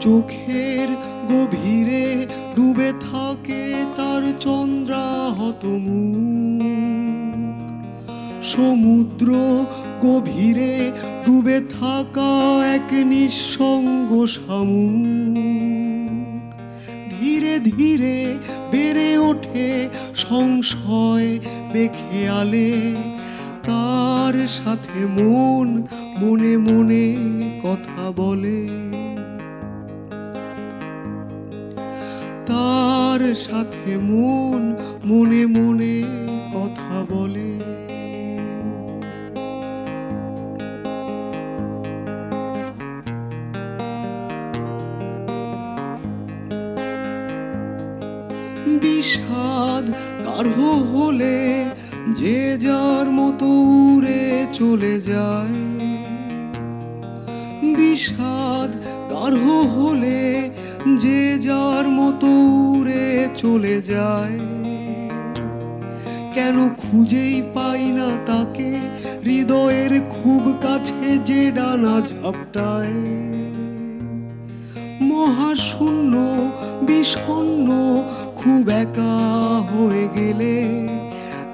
চোখের গভীরে ডুবে থাকে তার চন্দ্রাহত মুখ। সমুদ্র গভীরে ডুবে থাকা এক নিঃসঙ্গ শামুক। ধীরে ধীরে বেড়ে ওঠে সংশয় বেখেয়ালে। তার সাথে মন মনে মনে কথা বলে। তার সাথে মন, মনে মনে কথা বলে। বিষাদ গাঢ় হলে যে যার মতো উড়ে চলে যায়। বিষাদ গাঢ় হলে যে যার মতো উড়ে চলে যায়। কেন খুঁজেই পাই না তাকে, হৃদয়ের খুব কাছে যে ডানা ঝাপটায়। মহাশূন্য, বিষণ্ণ, খুব একা হয়ে গেলে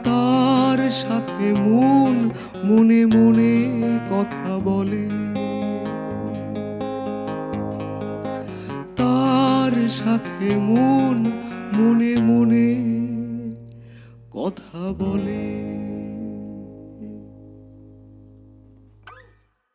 তার সাথে মন মনে মনে কথা বলে। তার সাথে মন মনে মনে কথা বলে।